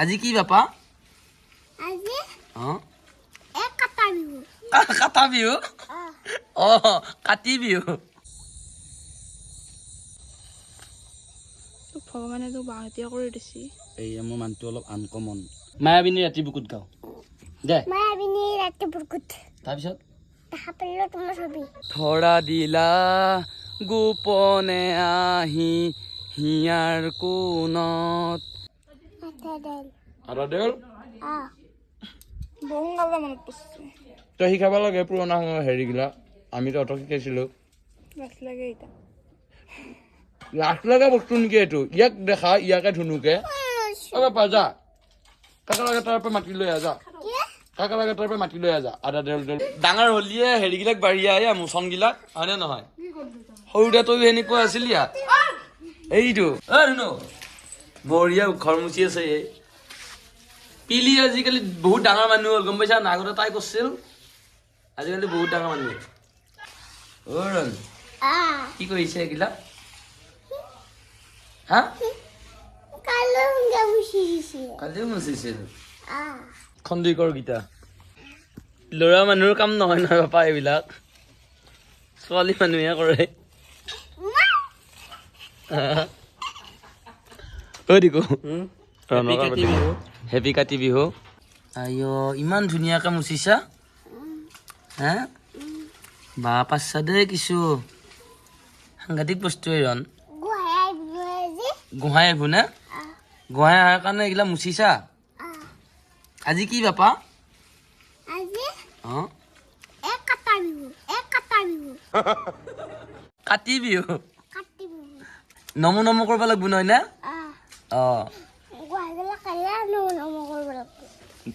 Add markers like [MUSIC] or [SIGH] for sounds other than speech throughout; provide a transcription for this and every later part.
আজি কি বাপা? আজি অঁ? এক কাটা বিহু। কাটা বিহু? অঁ। কাতি বিহু। ভগৱানে তোক বাহঁতীয়া কৰি দিছে। এই মোৰ মানুহটো অলপ আনকমন। মায়াবিনী ৰাতি বুকুত গাওঁ। দে। মায়াবিনী ৰাতি বুকুত। তাৰপিছত? ধৰা দিলা গোপনে আহি হিয়াৰ কোণত। আঠা দাইল আদা দেউল অঁ বহু কালে মনত পৰিছে। তই শিকাব লাগে পুৰণা হেৰিবিলাক আমিতো অত শিকাইছিলোঁ। লাজ লাগে এতিয়া। লাজ লগা বস্তু নেকি এইটো? ইয়াক দেখা ইয়াকে ধুনুকে। অ বাপা যা। কাকা লাগে তাৰ পৰা মাতি লৈ যা। কাকা লাগে তাৰ পৰা মাতি লৈ যা। আদা দেউল দেউল। ডাঙৰ হলিয়ে হেৰিবিলাক বাঢ়ি আহে মোচনবিলাক হয়নে নহয়? সৰুতে তই সেনেকুৱা আছিলি এইটো। অ ধুনু। বঢ়িয়া ঘৰ মুচি আছে পিলি আজিকালি বহুত ডাঙৰ মানুহ হ'ল গম পাইছা? না আগতে তাই কৰিছিল। আজিকালি বহুত ডাঙৰ মানুহ হ'ল। কি কৰিছে এইগিলা? হা? কালিও মুচিছিল খন্দিকৰ গীতা। ল'ৰা মানুহৰ কাম নহয় নহয় পাপা এইবিলাক। ছোৱালী মানুহে কৰে। দিকু হেপী কাতি বিহু আইঅ ইমান ধুনীয়াকে মুচিছা হে বা পাচ্ছা দেই কিছু সাংঘাতিক বস্তুৱে ৰণ গুহাই আহিব নে গোহাঁই অহাৰ কাৰণে এইগিলা মুচিছা আজি কি বাপা অঁ এক বিহু এক কাটা বিহু কাতি বিহু কাতি বিহু নমো নমো কৰিব লাগিব নহয় নে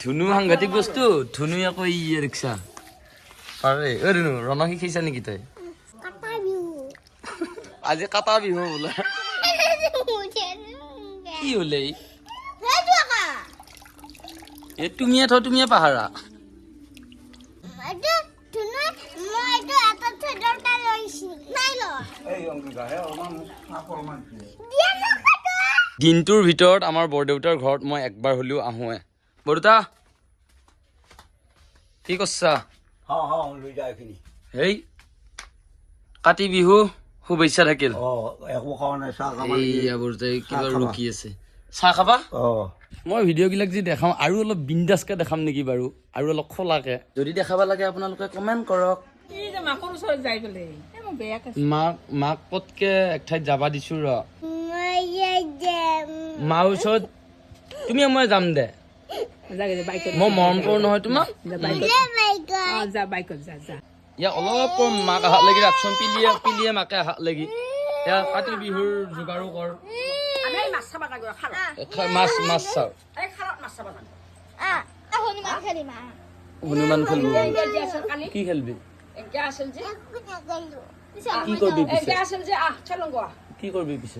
ধুনু সাংঘাতিক বস্তু ধুনু আকৌ ই ৰিক্সা। পাৰে ঐ ধুনু ৰণৰ শিকিছা নেকি তই? আজি কাটা বিহু বোলে। কি হ'লে এই তুমিয়ে থ তুমিয়ে পাহাৰা। নাই দিনটোৰ ভিতৰত আমাৰ বৰদেউতাৰ ঘৰত মই একবাৰ হ'লেও আহোঁৱে। বৰদেউতা কি কৰছা? হেই কাতি বিহু শুভেচ্ছা থাকিল। কিবা ৰখি আছে। চাহ খাবা? অ। মই ভিডিঅ'বিলাক যি দেখাওঁ আৰু অলপ বিন্দাছকে দেখাম নেকি বাৰু? আৰু অলপ খোলাকে। যদি দেখাব লাগে আপোনালোকে কমেণ্ট কৰক। মাক মাক পতকে এক ঠাইত যাবা দিছো ৰ। মাৰ ওচৰত তুমি মই যাম দে। মই মৰম কৰোঁ নহয় তোমাক। ইয়াক অলপ কম মাক আহাত লাগি ৰাখচোন পিলিয়ে পিলিয়ে মাকে আহাত লাগি। ইয়াৰ কাতি বিহুৰ যোগাৰো কৰ। মাছ মাছ মাছ চাওঁ। হনুমান খেলব কি খেলবি? কি কৰবি পিছে? কি কৰবি পিছে?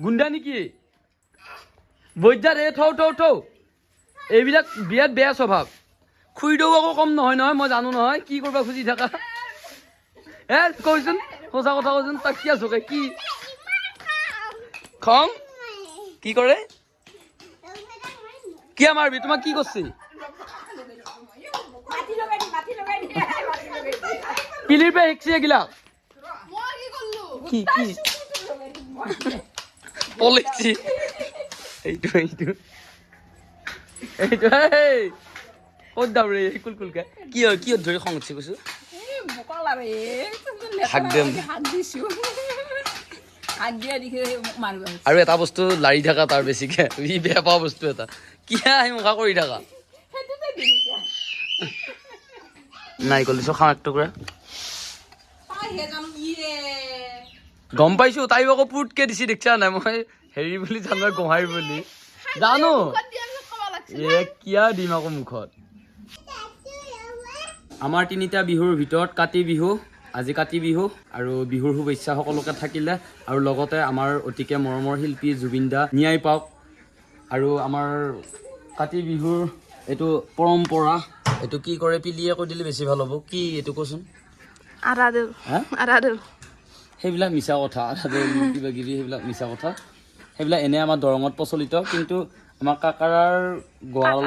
গুণ্ডা নেকি বৈদ্যাত এই থৌ থৌ থৌ এইবিলাক বিৰাট বেয়া স্বভাৱ। খুৰীদেউ আকৌ কম নহয় নহয় মই জানো নহয় কি কৰিব খুজি থাকা? হে কচোন সঁচা কথা কচোন তাক কি আছো কি খং? কি কৰে? কিয় মাৰবি তোমাক কি কৰছি? পিলিৰ পৰা শিকছি এগিলা কি কি পলিছি এইটো এইটো। এইটো এই। ক'ত দাউৰে কুল কুলকে কি। হয় কি ধৰি খং উঠছে কৈছো? দিম। আৰু এটা বস্তু লাৰি থাকা তাৰ বেছিকে। ই বেয়া পোৱা বস্তু এটা। কিয় আহি মুখা কৰি থাকা? নাৰিকল দিছো খাওঁ এক টুকুৰা। গম পাইছো? তাইও আকৌ পুটকে দিছি দেখিছা নাই? মই হেৰি বুলি জানো গোহাঁই বুলি। জানো? এ কিয় দিম আকৌ মুখত? আমাৰ তিনিটা বিহুৰ ভিতৰত কাতি বিহু আজি কাতি বিহু আৰু বিহুৰ শুভেচ্ছা সকলোকে থাকিলে আৰু লগতে আমাৰ অতিকে মৰমৰ শিল্পী জুবিন দা ন্যায় পাওক। আৰু আমাৰ কাতি বিহুৰ এইটো পৰম্পৰা এইটো কি কৰে পিলিয়ে কৈ দিলে বেছি ভালো হ'ব। কি এইটো কচোন? আদা দিওঁ সেইবিলাক মিছা কথা। কিবা কিবি সেইবিলাক মিছা কথা। সেইবিলাক এনে আমাৰ দৰঙত প্ৰচলিত কিন্তু আমাৰ কাকাৰাৰ গোৱাল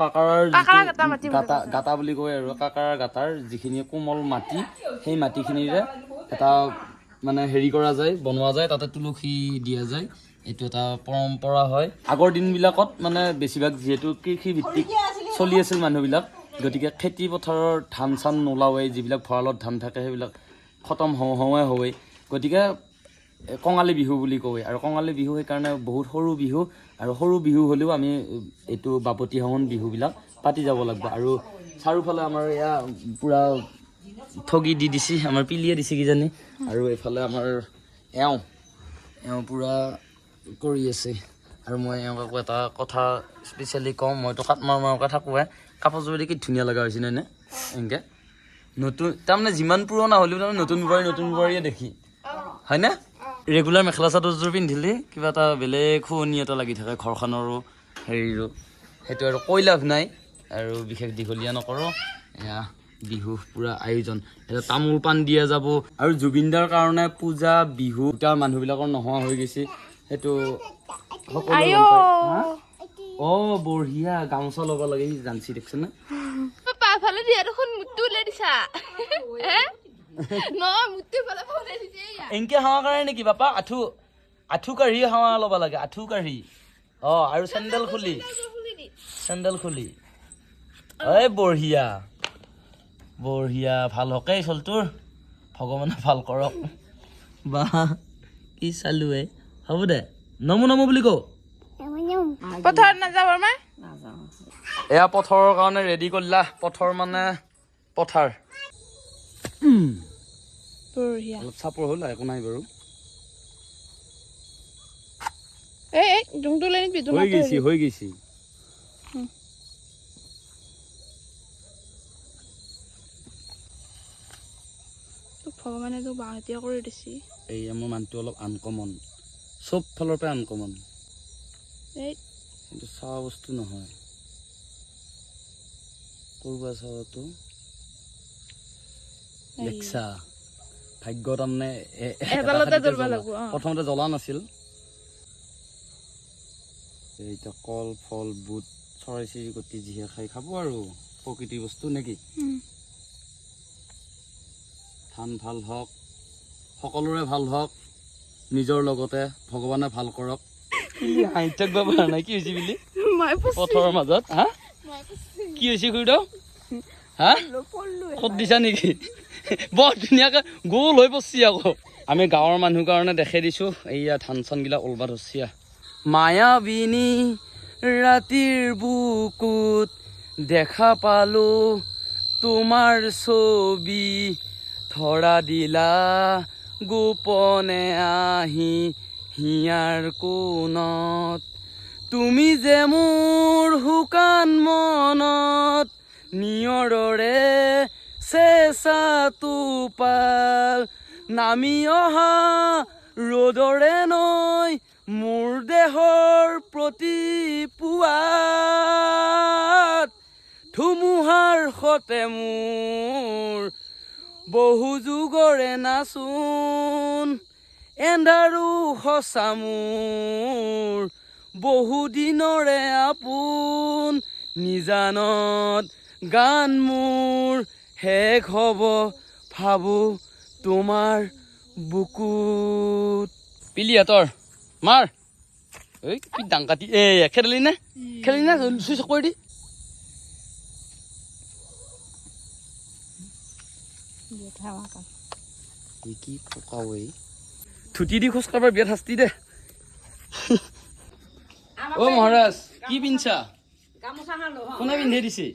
কাকাৰাৰ যিটো গাঁতা মাটি বুলি গাঁতা গাঁতা বুলি কয় আৰু। কাকাৰাৰ গাঁতাৰ যিখিনি কোমল মাটি সেই মাটিখিনিৰে এটা মানে হেৰি কৰা যায় বনোৱা যায়। তাতে তুলসী দিয়া যায়। এইটো এটা পৰম্পৰা হয়। আগৰ দিনবিলাকত মানে বেছিভাগ যিহেতু কৃষি ভিত্তিক চলি আছিল মানুহবিলাক গতিকে খেতি পথাৰৰ ধান চান নোলাওৱেই। যিবিলাক ভঁৰালত ধান থাকে সেইবিলাক খতম হওঁ হওঁৱে হওঁৱেই। গতিকে কঙালী বিহু বুলি কয় আৰু কঙালী বিহু সেইকাৰণে বহুত সৰু বিহু। আৰু সৰু বিহু হ'লেও আমি এইটো বাপতি সাহোন বিহুবিলাক পাতি যাব লাগিব। আৰু চাৰিওফালে আমাৰ এয়া পূৰা ঠগি দি দিছে আমাৰ পিলিয়ে দিছে কিজানি। আৰু এইফালে আমাৰ এওঁ এওঁ পূৰা কৰি আছে। আৰু মই এওঁক আকৌ এটা কথা স্পেচিয়েলি কওঁ মইতো কাট মাৰ মাৰকৈ থাকোঁৱে কাপোৰযোৰ দেখি ধুনীয়া লগা হৈছে নে এনেকৈ নতুন তাৰমানে যিমান পুৰণা হ'লেও তাৰমানে নতুন বোৱাৰী নতুন বোৱাৰীয়ে দেখি। হয়নে? ৰেগুলাৰ মেখেলা চাদৰযোৰ পিন্ধিলে কিবা এটা বেলেগ শুৱনি এটা লাগি থাকে ঘৰখনৰো হেৰিৰো। সেইটো আৰু কৈ লাভ নাই। আৰু বিশেষ দীঘলীয়া নকৰোঁ। এয়া বিহু পূৰা আয়োজন। এতিয়া তামোল পাণ দিয়া যাব। আৰু জুবিনদাৰ কাৰণে পূজা বিহু তাৰ মানুহবিলাকৰ নোহোৱা হৈ গৈছে। সেইটো সকলোৱে? অ' বঢ়িয়া। গামোচা ল'ব লাগে। দেখিছেনে? পাফালে দিয়া দেখোন দিছা। [LAUGHS] এনকে হাৱা কাৰণে নেকি বাপা? আঁঠু আঁঠু কাঢ়ি হাৱা ল'ব লাগে আঁঠু কাঢ়ি। অঁ আৰু চেণ্ডেল খুলি। চেণ্ডেল খুলি। ঐ বঢ়িয়া। বঢ়িয়া ভাল হওক এই চলটোৰ ভগৱানে ভাল কৰক। বা কি চালো এ। হ'ব দে। নমো নমো বুলি কওঁ। পথাৰত নাযাব মা এয়া পথাৰৰ কাৰণে ৰেডি কৰিলা। পথৰ মানে পথাৰ। বঢ়িয়া অলপ চাপৰ হ'ল একো নাই বাৰু। এই এই জোংটো লৈ নিবি হৈ গৈছি হৈ গৈছি। ভগৱানে তোক বাঁহতীয়া কৰি দিছি। এই মোৰ মানুহটো অলপ আনকমন। চব ফালৰ পৰা আনকমন। এই। কিন্তু চাৱা বস্তু নহয়। কৰবা চাৱাটো দেখছা ভাগ্য তাৰমানে। প্ৰথমতে জ্বলা নাছিল। এতিয়া কল ফল বুট চৰাই চিৰিকটি যিহে খাই খাব আৰু প্ৰকৃতিৰ বস্তু নেকি? ধান ভাল হওক সকলোৰে ভাল হওক নিজৰ লগতে ভগৱানে ভাল কৰক। পৰা নাই কি হৈছে বুলি? মই পথৰৰ মাজত হা? কি হৈছে খুৰীদেউ? হা? খত দিছা নেকি? [LAUGHS] বৰ ধুনীয়াকে গোল হৈ পৰছি আকৌ। আমি গাঁৱৰ মানুহ কাৰণে দেখাই দিছোঁ এইয়া ধান চানবিলাক ওলবা ধৰছি মায়াবিনী ৰাতিৰ বুকুত দেখা পালো তোমাৰ ছবি ধৰা দিলা গোপনে আহি হিয়াৰ কোণত। তুমি যে মোৰ শুকান মনত নিয়ৰৰে চেঁচা টোপাল নামি অহা ৰ'দৰে নৈ মোৰ দেহৰ প্ৰতি পুৱাত। ধুমুহাৰ সতে মোৰ বহু যুগৰে নাচোন। এন্ধাৰো সঁচা মোৰ বহু দিনৰে আপোন। নিজানত গান মোৰ শেষ হ'ব ভাবো তোমাৰ বুকুত। পিলিহঁতৰ মাৰ। ঐ কি ডাং কাটি এ খেদালি নে? খেলি নে? চুইচ কৰি দি। কি পকা ঐ ধুতি দি খোজ কাঢ়িব বিয়াত শাস্তি দে। অ মহাৰাজ কি পিন্ধছা? কোনে পিন্ধে দিছে?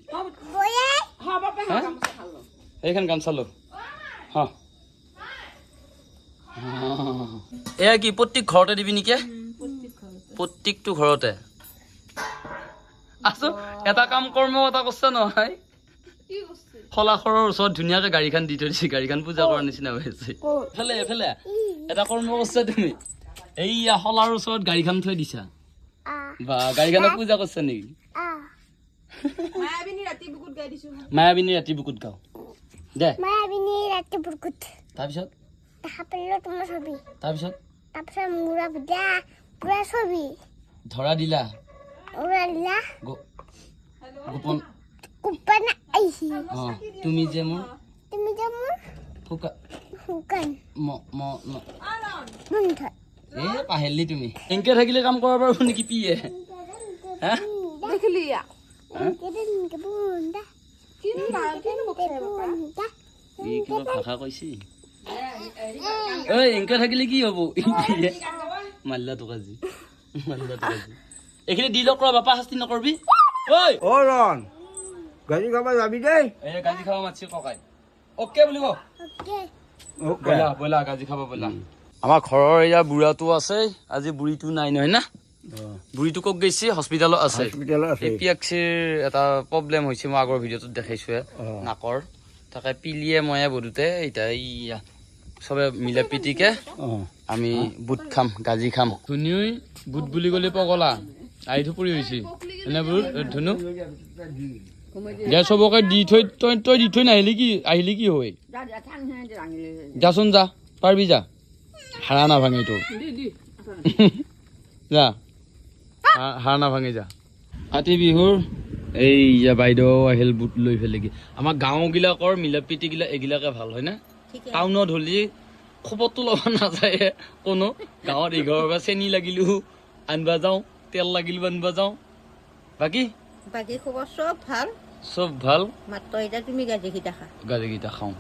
হা? এইখন গামচা লো হ এয়া কি প্ৰত্যেক ঘৰতে দিবি নেকি? প্ৰত্যেকটো ঘৰতে। আছো এটা কাম কৰ্ম এটা কৰছা নহয়। কি ওচৰত ধুনীয়াকে গাড়ীখন দি থৈ দিছে গাড়ীখন পূজা কৰাৰ নিচিনা হৈ আছে। এফালে এফালে এটা কৰ্ম কৰছা তুমি। এইয়া শলাৰ ওচৰত গাড়ীখন থৈ দিছা। বা গাড়ীখনক পূজা কৰছা নেকি? মায়াবিনী রাতে বুকুত গাই দিছো। মায়াবিনী ৰাতি বুকুত গাওঁ। দে। মায়াবিনী ৰাতি বুকুত তাৰপিছত দেখা পেল তোমাৰ ছবি। তাৰপিছত তাৰপিছত মূৰা পিঠা পুৰা ছবি। ধৰা দিলা। উৰালা গো- গোপন কুপানা আহিছি অ তুমি যে মোৰ তুমি যে মোৰ শুকা শুকান। ম ম ন- বন্ধ এ পাহেলি তুমি। এনেকে থাকিলে কাম কৰিব পাৰো নেকি পিয়ে? হা? দেখলি ইয়া কেইদিনকে বন্ধা কি না কি বকছে বন্ধা ই থাকিলে কি হব? মাল্লা তোক আজি মাল্লা তোক আজি এইখিনি দি বাপা শাস্তি নকৰবি। ঐ! অ ৰন গাড়ী খাব যাবি দেই। এই গাজি খাব মাতছি ককাই। অ'কে বুলি ক। অ'কে। ব'লা ব'লা গাজি খাব ব'লা। আমাৰ ঘৰৰ এয়া বুঢ়াটো আছে আজি বুঢ়ীটো নাই নহয় না? বুঢ়ীটো ক'ত গৈছে হস্পিটেলত আছে। হস্পিটেলত আছে। এই পিয়াক্সিৰ এটা প্ৰব্লেম হৈছে মই আগৰ ভিডিঅ'টোত দেখাইছোৱে অ। নাকৰ। তাকে পিলিয়ে ময়ে বধোতে এতিয়া এইয়া চবে মিলা প্ৰীতিকে আমি বুট খাম গাজি খাম। ধুনুই বুট বুলি ক'লে পগলা আহি থুপুৰি হৈছে। এনে বুট ধুনু দে চবকে দি থৈ তই তই দি থৈ নাহিলি কি আহিলি কি হয় যাচোন যা পাৰিবি যা। হাৰা নাভাঙি তোৰ। যা। হা- হাড় নাভাঙি যা। কাতি বিহুৰ এইয়া বাইদেউ আহিল বুট লৈ পেলাই আমাৰ গাঁওবিলাকৰ মিলা প্ৰীতিগিলা এইগিলাকে ভাল হয় না? টাউনত হ'লি খবৰটো ল'ব নাযায় কোনো। গাঁৱত এঘৰৰ পৰা চেনি লাগিলেও আনিবা যাওঁ তেল লাগিলেও আনিবা যাওঁ। বাকী? বাকী খবৰ চব ভাল? চব ভাল। মাত্ৰ এতিয়া তুমি গাজীকেইটা খা। গাড়ীকেইটা খাওঁ।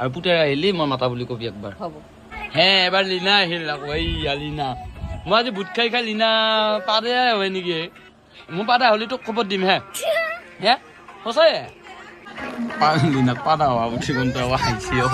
আৰু পুতেৰে আহিলি মই মাতা বুলি কবি একবাৰ। হ'ব। হে এবাৰ লীনা আহিল আকৌ এইয়া লীনা। মই আজি বুট খাই খাই লীনা পাৰে হয় নেকি? মোৰ পাৰা হ'লে তোক খবৰ দিম হে। হে? সঁচাই লীনাক পাৰা হোৱা আহিছে অ।